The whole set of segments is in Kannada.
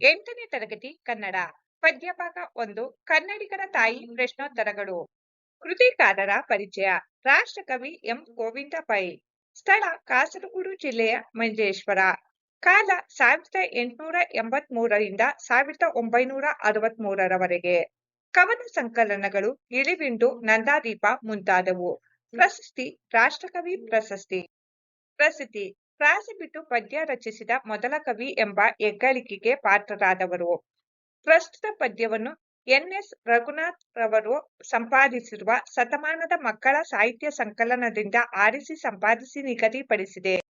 ಎಂಟನೇ ತರಗತಿ ಕನ್ನಡ, ಪದ್ಯಭಾಗ ಒಂದು, ಕನ್ನಡಿಗರ ತಾಯಿ ಪ್ರಶ್ನೋತ್ತರಗಳು. ಕೃತಿಕಾರರ ಪರಿಚಯ, ರಾಷ್ಟ್ರಕವಿ ಎಂ. ಗೋವಿಂದ ಪೈ. ಸ್ಥಳ, ಕಾಸರಗೋಡು ಜಿಲ್ಲೆಯ ಮಂಜೇಶ್ವರ. ಕಾಲ, ಸಾವಿರದ ಎಂಟುನೂರ ಎಂಬತ್ ಮೂರರಿಂದ ಸಾವಿರದ ಒಂಬೈನೂರ ಅರವತ್ ಮೂರರವರೆಗೆ ಕವನ ಸಂಕಲನಗಳು ಇಳಿವಿಂಡು ನಂದಾದೀಪ ಮುಂತಾದವು. ಪ್ರಶಸ್ತಿ, ರಾಷ್ಟ್ರಕವಿ ಪ್ರಶಸ್ತಿ. ಪ್ರಸಿದ್ಧಿ ಪ್ರಾಸ ಬಿಟ್ಟು ಪದ್ಯ ರಚಿಸಿದ ಮೊದಲ ಕವಿ ಎಂಬ ಹೆಗ್ಗಳಿಕೆಗೆ ಪಾತ್ರರಾದವರು. ಪ್ರಸ್ತುತ ಪದ್ಯವನ್ನು ಎನ್ ಎಸ್ ರಘುನಾಥ್ ರವರು ಸಂಪಾದಿಸಿರುವ ಶತಮಾನದ ಮಕ್ಕಳ ಸಾಹಿತ್ಯ ಸಂಕಲನದಿಂದ ಆರಿಸಿ ಸಂಪಾದಿಸಿ ನಿಗದಿಪಡಿಸಿದೆ.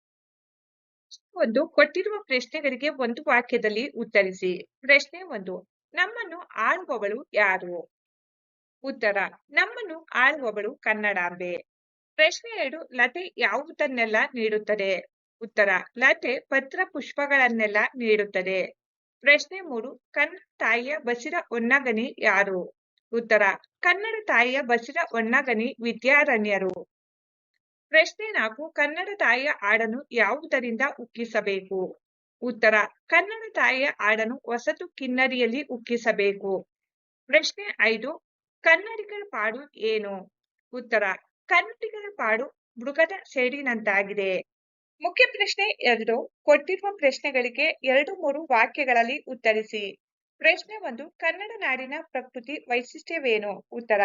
ಒಂದು ಕೊಟ್ಟಿರುವ ಪ್ರಶ್ನೆಗಳಿಗೆ ಒಂದು ವಾಕ್ಯದಲ್ಲಿ ಉತ್ತರಿಸಿ. ಪ್ರಶ್ನೆ ಒಂದು, ನಮ್ಮನ್ನು ಆಳುವವಳು ಯಾರು? ಉತ್ತರ, ನಮ್ಮನ್ನು ಆಳುವವಳು ಕನ್ನಡಾಂಬೆ. ಪ್ರಶ್ನೆ ಎರಡು, ಲತೆ ಯಾವುದನ್ನೆಲ್ಲ ನೀಡುತ್ತದೆ? ಉತ್ತರ, ಲತೆ ಪತ್ರ ಪುಷ್ಪಗಳನ್ನೆಲ್ಲ ನೀಡುತ್ತದೆ. ಪ್ರಶ್ನೆ ಮೂರು ಕನ್ನಡ ತಾಯಿಯ ಬಸಿರ ಹೊನ್ನಗನಿ ಯಾರು? ಉತ್ತರ, ಕನ್ನಡ ತಾಯಿಯ ಬಸಿರ ಹೊನ್ನಗನಿ ವಿದ್ಯಾರಣ್ಯರು. ಪ್ರಶ್ನೆ ನಾಲ್ಕು, ಕನ್ನಡ ತಾಯಿಯ ಹಾಡನ್ನು ಯಾವುದರಿಂದ ಉಕ್ಕಿಸಬೇಕು? ಉತ್ತರ, ಕನ್ನಡ ತಾಯಿಯ ಹಾಡನ್ನು ಹೊಸತು ಕಿನ್ನರಿಯಲ್ಲಿ ಉಕ್ಕಿಸಬೇಕು. ಪ್ರಶ್ನೆ ಐದು, ಕನ್ನಡಿಗರ ಪಾಡು ಏನು? ಉತ್ತರ, ಕನ್ನಡಿಗರ ಪಾಡು ಮೃಗದ ಸೇಡಿನಂತಾಗಿದೆ. ಮುಖ್ಯ ಪ್ರಶ್ನೆ ಎರಡು. ಕೊಟ್ಟಿರುವ ಪ್ರಶ್ನೆಗಳಿಗೆ ಎರಡು ಮೂರು ವಾಕ್ಯಗಳಲ್ಲಿ ಉತ್ತರಿಸಿ. ಪ್ರಶ್ನೆ ಒಂದು, ಕನ್ನಡ ನಾಡಿನ ಪ್ರಕೃತಿ ವೈಶಿಷ್ಟ್ಯವೇನು? ಉತ್ತರ,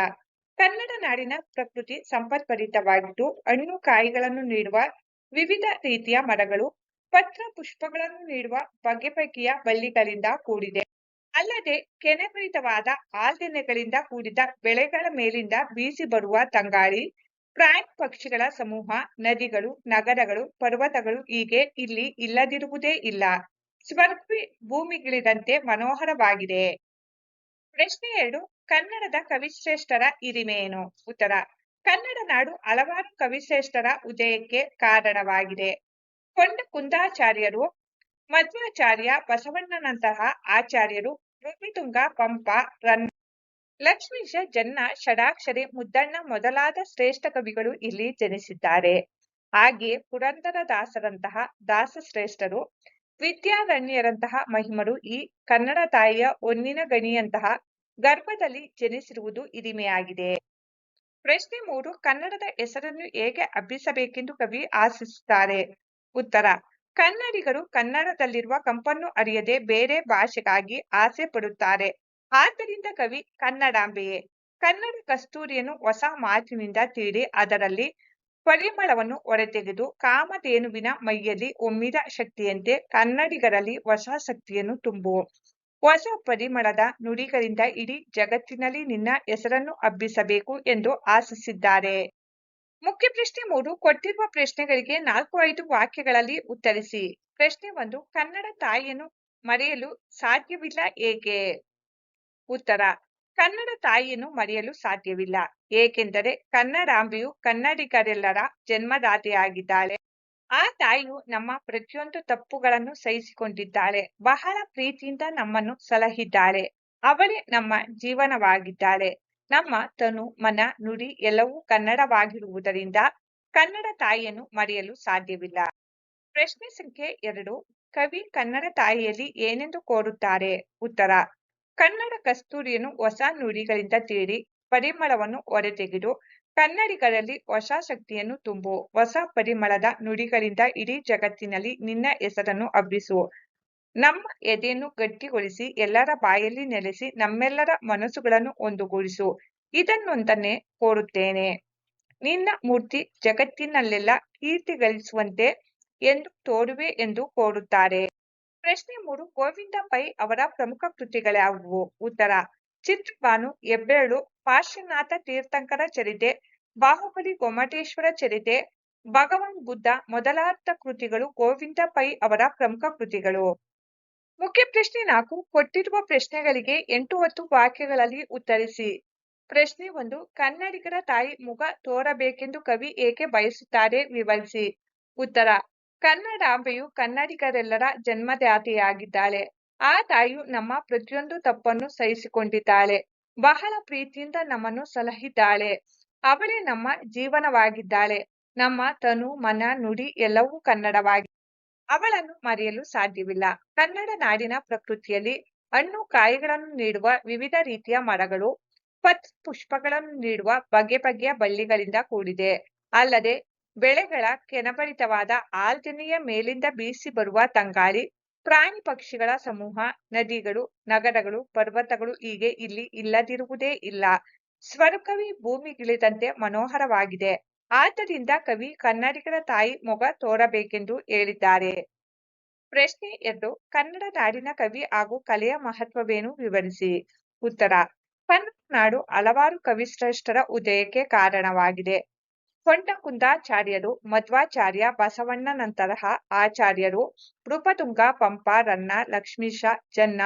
ಕನ್ನಡ ನಾಡಿನ ಪ್ರಕೃತಿ ಸಂಪತ್ಭರಿತವಾಗಿದ್ದು ಹಣ್ಣು ಕಾಯಿಗಳನ್ನು ನೀಡುವ ವಿವಿಧ ರೀತಿಯ ಮರಗಳು, ಪತ್ರ ಪುಷ್ಪಗಳನ್ನು ನೀಡುವ ಬಗೆ ಬಗೆಯ ಬಳ್ಳಿಗಳಿಂದ ಕೂಡಿದೆ. ಅಲ್ಲದೆ ಕೆನೆಭರಿತವಾದ ಆಲ್ದೆನೆಗಳಿಂದ ಕೂಡಿದ ಬೆಳೆಗಳ ಮೇಲಿಂದ ಬೀಸಿ ಬರುವ ತಂಗಾಳಿ ಪ್ರಾಣಿ ಪಕ್ಷಿಗಳ ಸಮೂಹ, ನದಿಗಳು, ನಗರಗಳು, ಪರ್ವತಗಳು ಹೀಗೆ ಇಲ್ಲಿ ಇಲ್ಲದಿರುವುದೇ ಇಲ್ಲ. ಸ್ವರ್ಪಿ ಭೂಮಿಗಿಳಿದಂತೆ ಮನೋಹರವಾಗಿದೆ. ಪ್ರಶ್ನೆ ಎರಡು, ಕನ್ನಡದ ಕವಿಶ್ರೇಷ್ಠರ ಹಿರಿಮೆಯೇನು? ಉತ್ತರ, ಕನ್ನಡ ನಾಡು ಹಲವಾರು ಕವಿಶ್ರೇಷ್ಠರ ಉದಯಕ್ಕೆ ಕಾರಣವಾಗಿದೆ. ಕೊಂಡ ಕುಂದಾಚಾರ್ಯರು, ಮಧ್ವಾಚಾರ್ಯ ಬಸವಣ್ಣನಂತಹ ಆಚಾರ್ಯರು ಋಷಿತುಂಗ ಪಂಪ ರನ್ನ ಲಕ್ಷ್ಮೀಶ ಜನ್ನ, ಷಡಾಕ್ಷರಿ, ಮುದ್ದಣ್ಣ ಮೊದಲಾದ ಶ್ರೇಷ್ಠ ಕವಿಗಳು ಇಲ್ಲಿ ಜನಿಸಿದ್ದಾರೆ. ಹಾಗೆ ಪುರಂದರದಾಸರಂತಹ ದಾಸಶ್ರೇಷ್ಠರು ವಿದ್ಯಾರಣ್ಯರಂತಹ ಮಹಿಮರು ಈ ಕನ್ನಡ ತಾಯಿಯ ಒನ್ನಿನ ಗಣಿಯಂತಹ ಗರ್ಭದಲ್ಲಿ ಜನಿಸಿರುವುದು ಇದಿಮೆಯಾಗಿದೆ ಪ್ರಶ್ನೆ ಮೂರು, ಕನ್ನಡದ ಹೆಸರನ್ನು ಹೇಗೆ ಹಬ್ಬಿಸಬೇಕೆಂದು ಕವಿ ಆಶಿಸುತ್ತಾರೆ. ಉತ್ತರ, ಕನ್ನಡಿಗರು ಕನ್ನಡದಲ್ಲಿರುವ ಕಂಪನ್ನು ಅರಿಯದೆ ಬೇರೆ ಭಾಷೆಗಾಗಿ ಆಸೆ ಪಡುತ್ತಾರೆ. ಆದ್ದರಿಂದ ಕವಿ ಕನ್ನಡಾಂಬೆಯೇ. ಕನ್ನಡ ಕಸ್ತೂರಿಯನ್ನು ಹೊಸ ಮಾತಿನಿಂದ ತೀಡಿ ಅದರಲ್ಲಿ ಪರಿಮಳವನ್ನು ಹೊರತೆಗೆದು ಕಾಮಧೇನುವಿನ ಮೈಯಲ್ಲಿ ಒಮ್ಮಿದ ಶಕ್ತಿಯಂತೆ ಕನ್ನಡಿಗರಲ್ಲಿ ಹೊಸ ಶಕ್ತಿಯನ್ನು ತುಂಬು. ಹೊಸ ಪರಿಮಳದ ನುಡಿಗಳಿಂದ ಇಡೀ ಜಗತ್ತಿನಲ್ಲಿ ನಿನ್ನ ಹೆಸರನ್ನು ಹಬ್ಬಿಸಬೇಕು ಎಂದು ಆಶಿಸಿದ್ದಾರೆ. ಮುಖ್ಯ ಪ್ರಶ್ನೆ ಮೂರು, ಕೊಟ್ಟಿರುವ ಪ್ರಶ್ನೆಗಳಿಗೆ ನಾಲ್ಕು, ಐದು ವಾಕ್ಯಗಳಲ್ಲಿ ಉತ್ತರಿಸಿ. ಪ್ರಶ್ನೆ ಒಂದು, ಕನ್ನಡ ತಾಯಿಯನ್ನು ಮರೆಯಲು ಸಾಧ್ಯವಿಲ್ಲ ಏಕೆ ಉತ್ತರ, ಕನ್ನಡ ತಾಯಿಯನ್ನು ಮರೆಯಲು ಸಾಧ್ಯವಿಲ್ಲ. ಏಕೆಂದರೆ ಕನ್ನಡಾಂಬೆಯು ಕನ್ನಡಿಗರೆಲ್ಲರ ಜನ್ಮದಾತೆಯಾಗಿದ್ದಾಳೆ. ಆ ತಾಯಿಯು ನಮ್ಮ ಪ್ರತಿಯೊಂದು ತಪ್ಪುಗಳನ್ನು ಸಹಿಸಿಕೊಂಡಿದ್ದಾಳೆ. ಬಹಳ ಪ್ರೀತಿಯಿಂದ ನಮ್ಮನ್ನು ಸಲಹಿದ್ದಾಳೆ. ಅವಳೇ ನಮ್ಮ ಜೀವನವಾಗಿದ್ದಾಳೆ. ನಮ್ಮ ತನು, ಮನ, ನುಡಿ ಎಲ್ಲವೂ ಕನ್ನಡವಾಗಿರುವುದರಿಂದ ಕನ್ನಡ ತಾಯಿಯನ್ನು ಮರೆಯಲು ಸಾಧ್ಯವಿಲ್ಲ. ಪ್ರಶ್ನೆ ಸಂಖ್ಯೆ ಎರಡು, ಕವಿ ಕನ್ನಡ ತಾಯಿಯಲ್ಲಿ ಏನೆಂದು ಕೋರುತ್ತಾರೆ? ಉತ್ತರ ಕನ್ನಡ ಕಸ್ತೂರಿಯನ್ನು ಹೊಸ ನುಡಿಗಳಿಂದ ತೇಡಿ ಪರಿಮಳವನ್ನು ಹೊರತೆಗೆದು ಕನ್ನಡಿಗರಲ್ಲಿ ಹೊಸ ಶಕ್ತಿಯನ್ನು ತುಂಬು. ಹೊಸ ಪರಿಮಳದ ನುಡಿಗಳಿಂದ ಇಡೀ ಜಗತ್ತಿನಲ್ಲಿ ನಿನ್ನ ಹೆಸರನ್ನು ಹಬ್ಬಿಸು. ನಮ್ಮ ಎದೆಯನ್ನು ಗಟ್ಟಿಗೊಳಿಸಿ, ಎಲ್ಲರ ಬಾಯಲ್ಲಿ ನೆಲೆಸಿ, ನಮ್ಮೆಲ್ಲರ ಮನಸ್ಸುಗಳನ್ನು ಒಂದುಗೂಡಿಸು. ಇದನ್ನೊಂದನ್ನೇ ಕೋರುತ್ತೇನೆ. ನಿನ್ನ ಮೂರ್ತಿ ಜಗತ್ತಿನಲ್ಲೆಲ್ಲ ಕೀರ್ತಿ ಗಳಿಸುವಂತೆ ಎಂದು ತೋರುವೆ ಎಂದು ಕೋರುತ್ತಾರೆ. ಪ್ರಶ್ನೆ ಮೂರು, ಗೋವಿಂದ ಪೈ ಅವರ ಪ್ರಮುಖ ಕೃತಿಗಳ್ಯಾವುವು ಉತ್ತರ ಚಿತ್ರಭಾನು ಹೆಬ್ಬೆರಳು, ಪಾರ್ಶ್ವನಾಥ ತೀರ್ಥಂಕರ ಚರಿತೆ, ಬಾಹುಬಲಿ ಗೊಮ್ಮಟೇಶ್ವರ ಚರಿತೆ, ಭಗವಾನ್ ಬುದ್ಧ ಮೊದಲಾದ ಕೃತಿಗಳು ಗೋವಿಂದ ಪೈ ಅವರ ಪ್ರಮುಖ ಕೃತಿಗಳು. ಮುಖ್ಯ ಪ್ರಶ್ನೆ ನಾಲ್ಕು, ಕೊಟ್ಟಿರುವ ಪ್ರಶ್ನೆಗಳಿಗೆ ಎಂಟು ಹತ್ತು ವಾಕ್ಯಗಳಲ್ಲಿ ಉತ್ತರಿಸಿ. ಪ್ರಶ್ನೆ ಒಂದು, ಕನ್ನಡಿಗರ ತಾಯಿ ಮುಖ ತೋರಬೇಕೆಂದು ಕವಿ ಏಕೆ ಬಯಸುತ್ತಾರೆ? ವಿವರಿಸಿ. ಉತ್ತರ ಕನ್ನಡಾಂಬೆಯು ಕನ್ನಡಿಗರೆಲ್ಲರ ಜನ್ಮದಾತೆಯಾಗಿದ್ದಾಳೆ ಆ ತಾಯಿಯು ನಮ್ಮ ಪ್ರತಿಯೊಂದು ತಪ್ಪನ್ನು ಸಹಿಸಿಕೊಂಡಿದ್ದಾಳೆ. ಬಹಳ ಪ್ರೀತಿಯಿಂದ ನಮ್ಮನ್ನು ಸಲಹಿದ್ದಾಳೆ. ಅವಳೇ ನಮ್ಮ ಜೀವನವಾಗಿದ್ದಾಳೆ. ನಮ್ಮ ತನು, ಮನ, ನುಡಿ ಎಲ್ಲವೂ ಕನ್ನಡವಾಗಿ. ಅವಳನ್ನು ಮರೆಯಲು ಸಾಧ್ಯವಿಲ್ಲ. ಕನ್ನಡ ನಾಡಿನ ಪ್ರಕೃತಿಯಲ್ಲಿ ಹಣ್ಣು, ಕಾಯಿಗಳನ್ನು ನೀಡುವ ವಿವಿಧ ರೀತಿಯ ಮರಗಳು, ಪತ್ ಪುಷ್ಪಗಳನ್ನು ನೀಡುವ ಬಗೆ ಬಗೆಯ ಬಳ್ಳಿಗಳಿಂದ ಕೂಡಿದೆ. ಅಲ್ಲದೆ ಬೆಳೆಗಳ ಕೆನಭರಿತವಾದ ಆರ್ಜನೆಯ ಮೇಲಿಂದ ಬೀಸಿ ಬರುವ ತಂಗಾಳಿ, ಪ್ರಾಣಿ ಪಕ್ಷಿಗಳ ಸಮೂಹ, ನದಿಗಳು, ನಗರಗಳು, ಪರ್ವತಗಳು ಹೀಗೆ ಇಲ್ಲಿ ಇಲ್ಲದಿರುವುದೇ ಇಲ್ಲ. ಸ್ವರಕವಿ ಭೂಮಿಗಿಳಿದಂತೆ ಮನೋಹರವಾಗಿದೆ. ಆದ್ದರಿಂದ ಕವಿ ಕನ್ನಡಿಗರ ತಾಯಿ ಮೊಗ ತೋರಬೇಕೆಂದು ಹೇಳಿದ್ದಾರೆ. ಪ್ರಶ್ನೆ ಎರಡು, ಕನ್ನಡ ನಾಡಿನ ಕವಿ ಹಾಗೂ ಕಲೆಯ ಮಹತ್ವವೇನು ವಿವರಿಸಿ. ಉತ್ತರ, ಕನ್ನಡ ನಾಡು ಹಲವಾರು ಕವಿಶ್ರೇಷ್ಠರ ಉದಯಕ್ಕೆ ಕಾರಣವಾಗಿದೆ. ಕೊಂಡಕುಂದಾಚಾರ್ಯರು ಮಧ್ವಾಚಾರ್ಯ ಬಸವಣ್ಣನಂತಹ ಆಚಾರ್ಯರು ನೃಪತುಂಗ ಪಂಪ ರನ್ನ ಲಕ್ಷ್ಮೀಶ ಜನ್ನ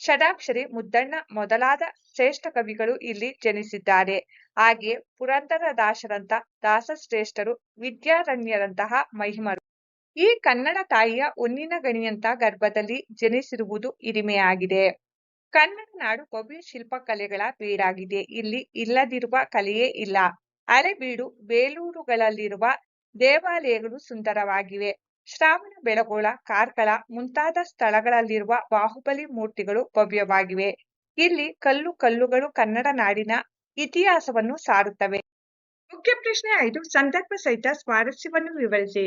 ಷಡಾಕ್ಷರಿ ಮುದ್ದಣ್ಣ ಮೊದಲಾದ ಶ್ರೇಷ್ಠ ಕವಿಗಳು ಇಲ್ಲಿ ಜನಿಸಿದ್ದಾರೆ. ಹಾಗೆಯೇ ಪುರಂದರದಾಸರಂತ ದಾಸಶ್ರೇಷ್ಠರು ವಿದ್ಯಾರಣ್ಯರಂತಹ ಮಹಿಮರು. ಈ ಕನ್ನಡ ತಾಯಿಯ ಉನ್ನಿನ ಗಣಿಯಂತ ಗರ್ಭದಲ್ಲಿ ಜನಿಸಿರುವುದು ಹಿರಿಮೆಯಾಗಿದೆ. ಕನ್ನಡ ನಾಡು ಕವಿ ಶಿಲ್ಪಕಲೆಗಳ ಬೀಡಾಗಿದೆ ಇಲ್ಲಿ ಇಲ್ಲದಿರುವ ಕಲೆಯೇ ಇಲ್ಲ. ಹಳೆಬೀಡು ಬೇಲೂರುಗಳಲ್ಲಿರುವ ದೇವಾಲಯಗಳು ಸುಂದರವಾಗಿವೆ. ಶ್ರಾವಣ ಬೆಳಗೊಳ, ಕಾರ್ಕಳ ಮುಂತಾದ ಸ್ಥಳಗಳಲ್ಲಿರುವ ಬಾಹುಬಲಿ ಮೂರ್ತಿಗಳು ಭವ್ಯವಾಗಿವೆ. ಇಲ್ಲಿ ಕಲ್ಲು ಕಲ್ಲುಗಳು ಕನ್ನಡ ನಾಡಿನ ಇತಿಹಾಸವನ್ನು ಸಾರುತ್ತವೆ. ಮುಖ್ಯ ಪ್ರಶ್ನೆ ಐದು, ಸಂದರ್ಭ ಸಹಿತ ಸ್ವಾರಸ್ಯವನ್ನು ವಿವರಿಸಿ.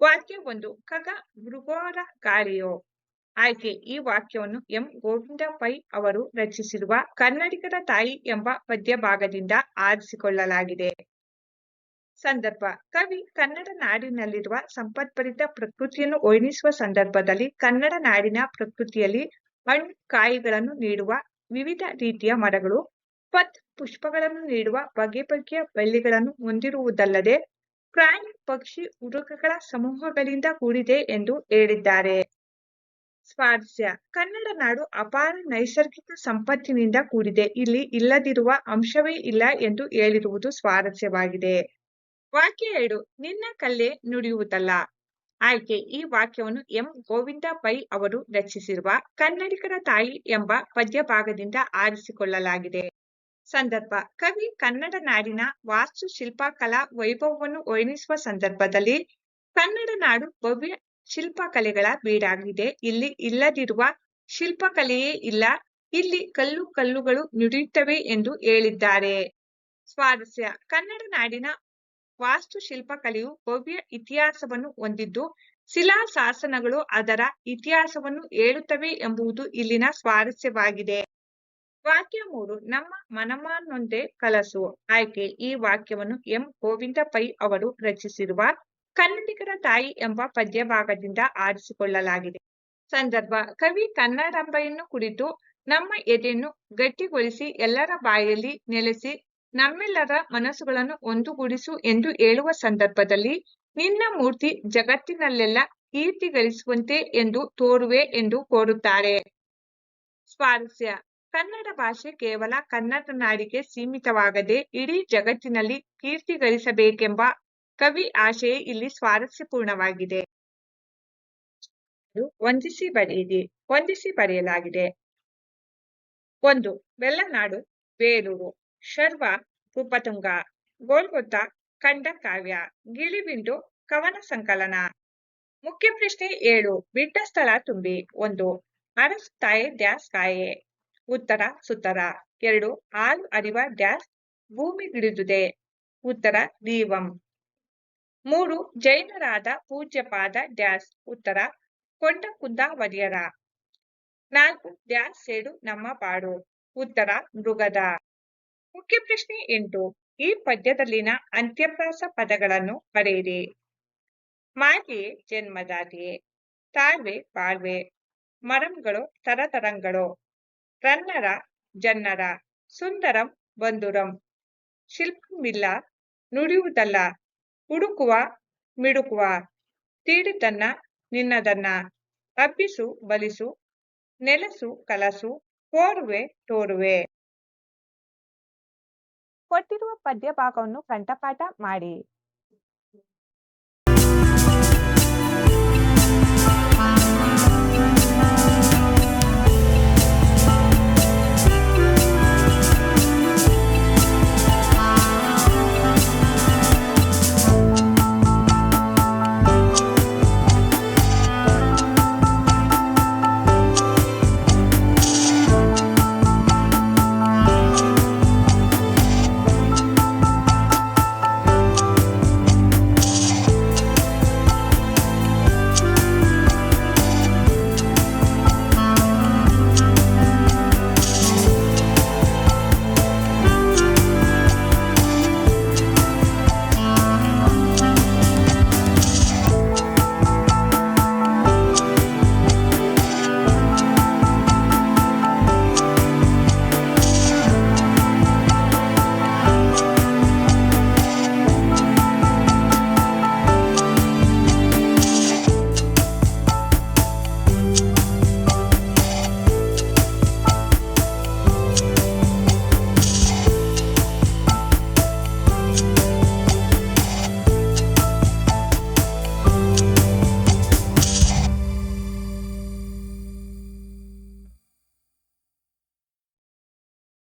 ವಾಕ್ಯ ಒಂದು ಖಗ ಮೃಗೋರ ಗಾಳಿಯೋ? ಆಯ್ಕೆ. ಈ ವಾಕ್ಯವನ್ನು ಎಂ. ಗೋವಿಂದ ಪೈ ಅವರು ರಚಿಸಿರುವ ಕನ್ನಡಿಗರ ತಾಯಿ ಎಂಬ ಪದ್ಯ ಭಾಗದಿಂದ ಆರಿಸಿಕೊಳ್ಳಲಾಗಿದೆ. ಸಂದರ್ಭ. ಕವಿ ಕನ್ನಡ ನಾಡಿನಲ್ಲಿರುವ ಸಂಪತ್ಭರಿತ ಪ್ರಕೃತಿಯನ್ನು ವರ್ಣಿಸುವ ಸಂದರ್ಭದಲ್ಲಿ ಕನ್ನಡ ನಾಡಿನ ಪ್ರಕೃತಿಯಲ್ಲಿ ಹಣ್ಣು, ಕಾಯಿಗಳನ್ನು ನೀಡುವ ವಿವಿಧ ರೀತಿಯ ಮರಗಳು ಪತ್ ಪುಷ್ಪಗಳನ್ನು ನೀಡುವ ಬಗೆ ಬಗೆಯ ಬಳ್ಳಿಗಳನ್ನು ಹೊಂದಿರುವುದಲ್ಲದೆ ಪ್ರಾಣಿ, ಪಕ್ಷಿ ಉಡುಕಗಳ ಸಮೂಹಗಳಿಂದ ಕೂಡಿದೆ ಎಂದು ಹೇಳಿದ್ದಾರೆ. ಸ್ವಾರಸ್ಯ ಕನ್ನಡ ನಾಡು ಅಪಾರ ನೈಸರ್ಗಿಕ ಸಂಪತ್ತಿನಿಂದ ಕೂಡಿದೆ. ಇಲ್ಲಿ ಇಲ್ಲದಿರುವ ಅಂಶವೇ ಇಲ್ಲ ಎಂದು ಹೇಳಿರುವುದು ಸ್ವಾರಸ್ಯವಾಗಿದೆ. ವಾಕ್ಯ ಎರಡು, ನಿನ್ನ ಕಲ್ಲೆ ನುಡಿಯುವುದಲ್ಲ. ಆಯ್ಕೆ, ಈ ವಾಕ್ಯವನ್ನು ಎಂ. ಗೋವಿಂದ ಪೈ ಅವರು ರಚಿಸಿರುವ ಕನ್ನಡಿಗರ ತಾಯಿ ಎಂಬ ಪದ್ಯ ಭಾಗದಿಂದ ಆರಿಸಿಕೊಳ್ಳಲಾಗಿದೆ. ಸಂದರ್ಭ, ಕವಿ ಕನ್ನಡ ನಾಡಿನ ವಾಸ್ತುಶಿಲ್ಪ ಕಲಾ ವೈಭವವನ್ನು ವರ್ಣಿಸುವ ಸಂದರ್ಭದಲ್ಲಿ ಕನ್ನಡ ನಾಡು ಭವ್ಯ ಶಿಲ್ಪಕಲೆಗಳ ಬೀಡಾಗಿದೆ. ಇಲ್ಲಿ ಇಲ್ಲದಿರುವ ಶಿಲ್ಪಕಲೆಯೇ ಇಲ್ಲ. ಇಲ್ಲಿ ಕಲ್ಲು ಕಲ್ಲುಗಳು ನುಡಿಯುತ್ತವೆ ಎಂದು ಹೇಳಿದ್ದಾರೆ. ಸ್ವಾರಸ್ಯ. ಕನ್ನಡ ನಾಡಿನ ವಾಸ್ತುಶಿಲ್ಪಕಲೆಯು ಭವ್ಯ ಇತಿಹಾಸವನ್ನು ಹೊಂದಿದ್ದು ಶಿಲಾ ಶಾಸನಗಳು ಅದರ ಇತಿಹಾಸವನ್ನು ಹೇಳುತ್ತವೆ ಎಂಬುದು ಇಲ್ಲಿನ ಸ್ವಾರಸ್ಯವಾಗಿದೆ. ವಾಕ್ಯ ಮೂರು. ನಮ್ಮ ಮನಮಾನೊಂದೇ ಕಲಸು. ಆಯ್ಕೆ. ಈ ವಾಕ್ಯವನ್ನು ಎಂ. ಗೋವಿಂದ ಪೈ ಅವರು ರಚಿಸಿರುವ ಕನ್ನಡಿಗರ ತಾಯಿ ಎಂಬ ಪದ್ಯಭಾಗದಿಂದ ಆರಿಸಿಕೊಳ್ಳಲಾಗಿದೆ. ಸಂದರ್ಭ, ಕವಿ ಕನ್ನಡಾಂಬೆಯನ್ನು ಕುರಿತು ನಮ್ಮ ಎದೆಯನ್ನು ಗಟ್ಟಿಗೊಳಿಸಿ ಎಲ್ಲರ ಬಾಯಲ್ಲಿ ನೆಲೆಸಿ ನಮ್ಮೆಲ್ಲರ ಮನಸ್ಸುಗಳನ್ನು ಒಂದುಗೂಡಿಸು ಎಂದು ಹೇಳುವ ಸಂದರ್ಭದಲ್ಲಿ ನಿನ್ನ ಮೂರ್ತಿ ಜಗತ್ತಿನಲ್ಲೆಲ್ಲ ಕೀರ್ತಿ ಗಳಿಸುವಂತೆ ಎಂದು ತೋರುವೆ ಎಂದು ಕೋರುತ್ತಾರೆ. ಸ್ವಾರಸ್ಯ, ಕನ್ನಡ ಭಾಷೆ ಕೇವಲ ಕನ್ನಡ ನಾಡಿಗೆ ಸೀಮಿತವಾಗದೆ ಇಡೀ ಜಗತ್ತಿನಲ್ಲಿ ಕೀರ್ತಿ ಗಳಿಸಬೇಕೆಂಬ ಕವಿ ಆಶಯ ಇಲ್ಲಿ ಸ್ವಾರಸ್ಯಪೂರ್ಣವಾಗಿದೆ. ವಂದಿಸಿ ಬರೆಯಿರಿ, ವಂದಿಸಿ ಬರೆಯಲಾಗಿದೆ. ಒಂದು ಬೆಲ್ಲನಾಡು ಬೇಲೂರು, ಶರ್ವ ಉಪತುಂಗ ಗೋಲ್ಗೊತ್ತ ಖಂಡ ಕಾವ್ಯ ಗಿಳಿಬಿಂಡು ಕವನ ಸಂಕಲನ. ಮುಖ್ಯ ಪ್ರಶ್ನೆ ಏಳು, ಬಿಟ್ಟ ಸ್ಥಳ ತುಂಬಿ. ಒಂದು ಅರಸುತ್ತಾಯೆ ಡ್ಯಾಸ್ ಕಾಯೆ. ಉತ್ತರ, ಸುತ್ತರ. ಎರಡು ಹಾಲು ಅರಿವ ಡ್ಯಾಸ್ ಭೂಮಿಗಿಳಿದುದೆ ಉತ್ತರ, ದೀವಂ. ಮೂರು ಜೈನರಾದ ಪೂಜ್ಯಪಾದ ಡ್ಯಾಸ್. ಉತ್ತರ ಕೊಂಡ ವರಿಯರ ನಾಲ್ಕು, ಡ್ಯಾಸ್ ಸೇಡು ನಮ್ಮ ಪಾಡು. ಉತ್ತರ, ಮೃಗದ. ಮುಖ್ಯ ಪ್ರಶ್ನೆ ಎಂಟು, ಈ ಪದ್ಯದಲ್ಲಿನ ಅಂತ್ಯಪ್ರಾಸ ಪದಗಳನ್ನು ಬರೆಯಿರಿ. ಮಾತೆಯೇ ಜನ್ಮದಾತಿಯೇ ತಾಳ್ವೆ ಬಾಳ್ವೆ ಮರಂಗಳು, ತರತರಂಗಳು. ರನ್ನರ, ಜನ್ನರ. ಸುಂದರಂ, ಬಂಧುರಂ. ಶಿಲ್ಪಮಿಲ್ಲ ನುಡಿಯುವುದಲ್ಲ. ಹುಡುಕುವ, ಮಿಡುಕುವ ತೀಡಿತನ್ನ ನಿನ್ನದನ್ನ ಅಬ್ಬಿಸು ಬಲಿಸು, ನೆಲಸು, ಕಲಸು ಕೋರುವೆ ತೋರುವೆ. ಕೊಟ್ಟಿರುವ ಪದ್ಯ ಭಾಗವನ್ನು ಕಂಠಪಾಠ ಮಾಡಿ.